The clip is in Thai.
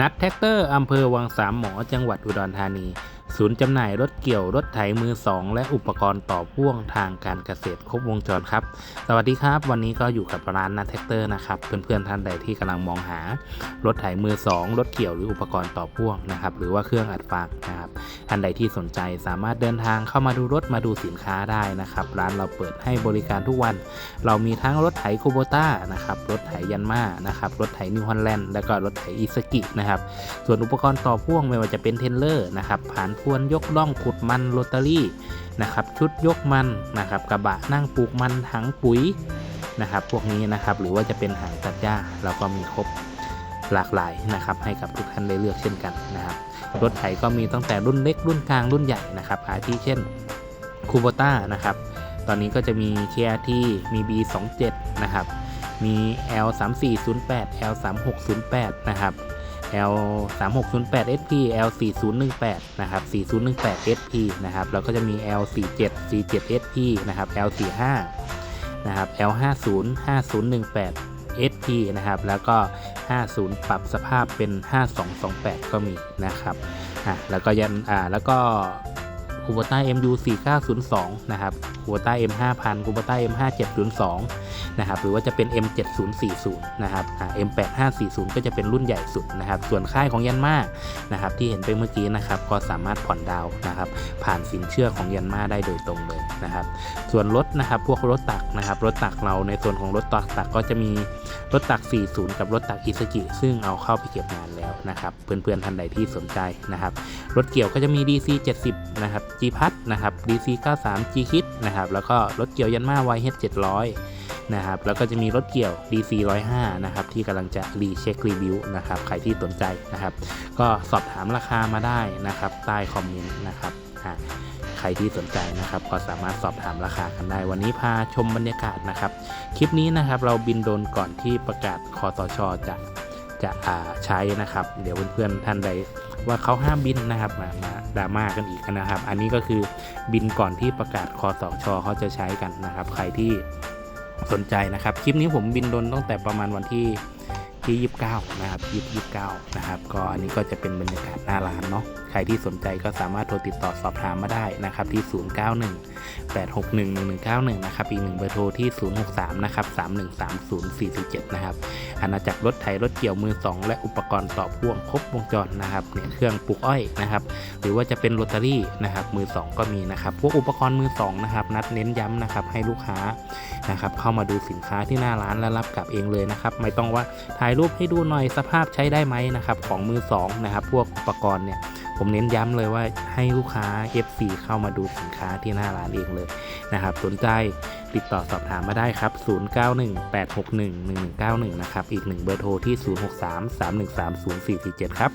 นัดแท็กเตอร์อำเภอวังสามหมอจังหวัดอุดรธานี ศูนย์จำหน่ายรถเกี่ยวรถไถมือสองและอุปกรณ์ต่อพ่วงทางการเกษตรครบวงจรครับ สวัสดีครับ วันนี้ก็อยู่กับร้านนัดแท็กเตอร์นะครับ เพื่อนๆท่านใดที่กำลังมองหารถไถมือสองรถเกี่ยวหรืออุปกรณ์ต่อพ่วงนะครับ หรือว่าเครื่องอัดฟางนะครับท่านใดที่สนใจสามารถเดินทางเข้ามาดูรถมาดูสินค้าได้นะครับ ร้านเราเปิดให้บริการทุกวัน เรามีทั้งรถไถคูโบต้านะครับรถไถยันมานะครับรถไถนิวฮอลแลนด์แล้วก็รถไถอิสกินะครับส่วนอุปกรณ์ต่อพ่วงไม่ว่าจะเป็นเทรลเลอร์นะครับผ่านพวนยกล่องขุดมันโรตารี่นะครับชุดยกมันนะครับกระบะนั่งปลูกมันถังปุ๋ยนะครับพวกนี้นะครับหรือว่าจะเป็นหางตัดหญ้าเราก็มีครบหลากหลายนะครับให้กับทุกท่านได้เลือกเช่นกันนะครับรถไถก็มีตั้งแต่รุ่นเล็กรุ่นกลางรุ่นใหญ่นะครับอาทิเช่นคูโบต้านะครับตอนนี้ก็จะมี KRT มี B27 นะครับมี L 3 4 0 8 L 3 6 0 8 นะครับ L 3 6 0 8 SP L 4 0 1 8นะครับ4 0 1 8 SP นะครับแล้วก็จะมี L 4 7 4 7 SP นะครับ L 4 5นะครับ L 5 0 5 0 1 8 SP นะครับ แล้วก็ 50 ปรับสภาพเป็น 5228 ก็มีนะครับ อะ แล้วก็ยัน อ่า แล้วก็ คูโบต้า MU 4902นะครับคูโบต้า M 5000คูโบต้า M 5702นะครับหรือว่าจะเป็น M 7040นะครับอ่า M 8540ก็จะเป็นรุ่นใหญ่สุดนะครับส่วนค่ายของยันมานะครับที่เห็นไปเมื่อกี้นะครับก็สามารถผ่อนดาวน์นะครับผ่านสินเชื่อของยันมาได้โดยตรงเลยนะครับส่วนรถนะครับพวกรถตักนะครับรถตักเราในส่วนของรถตักตักก็จะมีรถตัก 40 กับรถตักอิสกิ ซึ่งเอาเข้าไปเก็บงานแล้วนะครับเพื่อนๆท่านใดที่สนใจนะครับรถเกี่ยวก็จะมี DC 70นะครับ G พัดนะครับ DC 93 G คิดนะครับแล้วก็รถเกี่ยวยันมา YH 700นะครับแล้วก็จะมีรถเกี่ยว DC 105นะครับที่กำลังจะรีเช็ครีวิวนะครับใครที่สนใจนะครับ ก็สอบถามราคามาได้นะครับใต้คอมเมนต์นะครับใครที่สนใจนะครับ ก็สามารถสอบถามราคากันได้ วันนี้พาชมบรรยากาศนะครับ คลิปนี้นะครับเราบินโดนก่อนที่ประกาศคอสชจะจะใช้นะครับ เดี๋ยวเพื่อนๆท่านใดว่าเขาห้ามบินนะครับมามา ดราม่ากันอีกนะครับ อันนี้ก็คือบินก่อนที่ประกาศคอสชเขาจะใช้กันนะครับ ใครที่สนใจนะครับ คลิปนี้ผมบินโดนตั้งแต่ประมาณวันที่ที่ 29 นะครับ 29 นะครับ ก็อันนี้ก็จะเป็นบรรยากาศหน้าร้านเนาะ ใครที่สนใจก็สามารถโทรติดต่อสอบถามมาได้นะครับที่ 091 861 1191 นะครับอีกหนึ่งเบอร์โทรที่ 063 นะครับ 3130 447 นะครับอาณาจักรรถไถรถเกี่ยวมือ 2 และอุปกรณ์ต่อพ่วงครบวงจรนะครับเนี่ยเครื่องปลูกอ้อยนะครับหรือว่าจะเป็นโรตารี่นะครับมือ 2 ก็มีนะครับพวกอุปกรณ์มือ 2 นะครับ นัดเน้นย้ำนะครับให้ลูกค้านะครับเข้ามาดูสินค้าที่หน้าร้านแล้วรับกลับเองเลยนะครับไม่ต้องว่าถ่ายรูปให้ดูหน่อยสภาพใช้ได้ไหมนะครับของมือ2นะครับพวกอุปกรณ์เนี่ย ผมเน้นย้ำเลยว่าให้ลูกค้า F4 เข้ามาดูสินค้าที่หน้าร้านเองเลยนะครับสนใจติดต่อสอบถามมาได้ครับ 0918611191 นะครับ อีกหนึ่งเบอร์โทรที่ 063 313 0447ครับ